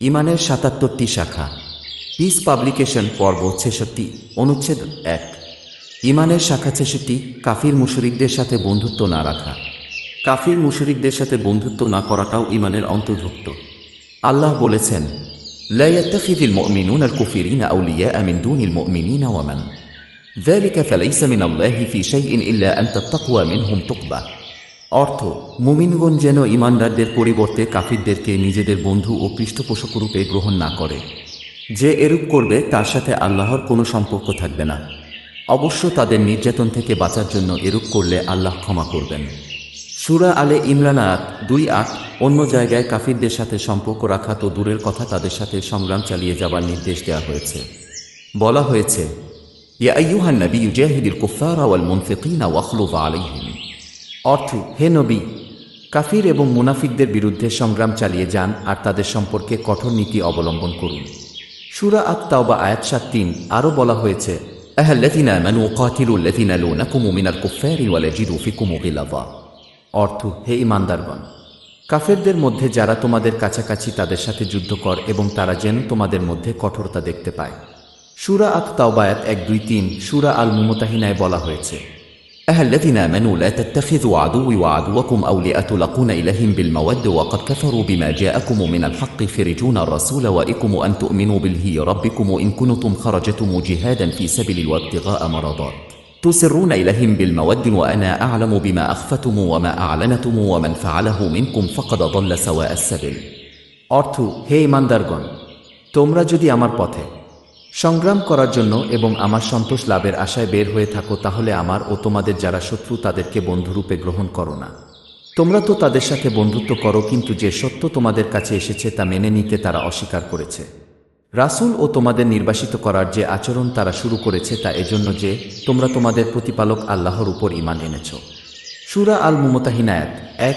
ইমানের সাতাত্তরটি শাখা piece publication পর্ব ছেষট্টি অনুচ্ছেদ এক ইমানের শাখা ছেষট্টি কাফির মুশরিকদের সাথে বন্ধুত্ব না রাখা কাফির মুশরিকদের সাথে বন্ধুত্ব না করাটাও ইমানের অন্তর্ভুক্ত আল্লাহ বলেছেন لا يتخذ المؤمنون الكفرين أولياء من دون المؤمنين ومن ذلك فليس من الله في شيء إلا أن تتقوى منهم تقبى অর্থ, মুমিনগণ যেন ইমানদারদের পরিবর্তে কাফিরদেরকে নিজেদের বন্ধু ও পৃষ্ঠপোষক রূপে গ্রহণ না করে। যে এরূপ করবে, তার সাথে আল্লাহর কোনো সম্পর্ক থাকবে না। অবশ্য তাদের নির্যাতন থেকে বাঁচার জন্য এরূপ করলে আল্লাহ ক্ষমা করবেন। সুরা আলে ইমরান দুই আট, অন্য জায়গায় কাফিরদের সাথে সম্পর্ক রাখা তো দূরের কথা, তাদের সাথে সংগ্রাম চালিয়ে যাবার নির্দেশ দেওয়া হয়েছে। বলা হয়েছে, ইয়া আইয়ুহান নবী ইউজাহিদিল কুফারা ওয়াল মুনফিকিনা ওয়াখলুফ আলাইহিম। অর্থ, হে নবী, কাফির এবং মুনাফিকদের বিরুদ্ধে সংগ্রাম চালিয়ে যান আর তাদের সম্পর্কে কঠোর নীতি অবলম্বন করুন। সুরা আত তাওবা আয়াত সাত তিন আরও বলা হয়েছে অর্থ, হে ইমানদারগণ, কাফেরদের মধ্যে যারা তোমাদের কাছাকাছি তাদের সাথে যুদ্ধ কর এবং তারা যেন তোমাদের মধ্যে কঠোরতা দেখতে পায়। সুরা আত তাওবায়াত এক দুই তিন, সুরা আল মুমতাহিনায় বলা হয়েছে أهل الذين آمنوا لا تتخذوا عدوي وعدوكم أولياء تلقون إليهم بالمود وقد كفروا بما جاءكم من الحق فرجون الرسول وإكم أن تؤمنوا بالله ربكم إن كنتم خرجتم جهادا في سبيل وابتغاء مرضات تسرون إليهم بالمود وأنا أعلم بما أخفتم وما أعلنتم ومن فعله منكم فقد ضل سواء السبيل অর্থ হে ইমানদারগণ তোমরা যদি আমার পথে সংগ্রাম করার জন্য এবং আমার সন্তোষ লাভের আশায় বের হয়ে থাকো, তাহলে আমার ও তোমাদের যারা শত্রু তাদেরকে বন্ধুরূপে গ্রহণ করো না। তোমরা তো তাদের সাথে বন্ধুত্ব করো, কিন্তু যে সত্য তোমাদের কাছে এসেছে তা মেনে নিতে তারা অস্বীকার করেছে। রাসূল ও তোমাদের নির্বাসিত করার যে আচরণ তারা শুরু করেছে তা এজন্য যে তোমরা তোমাদের প্রতিপালক আল্লাহর উপর ইমান এনেছ। সুরা আল মুমতাহিনায়াত এক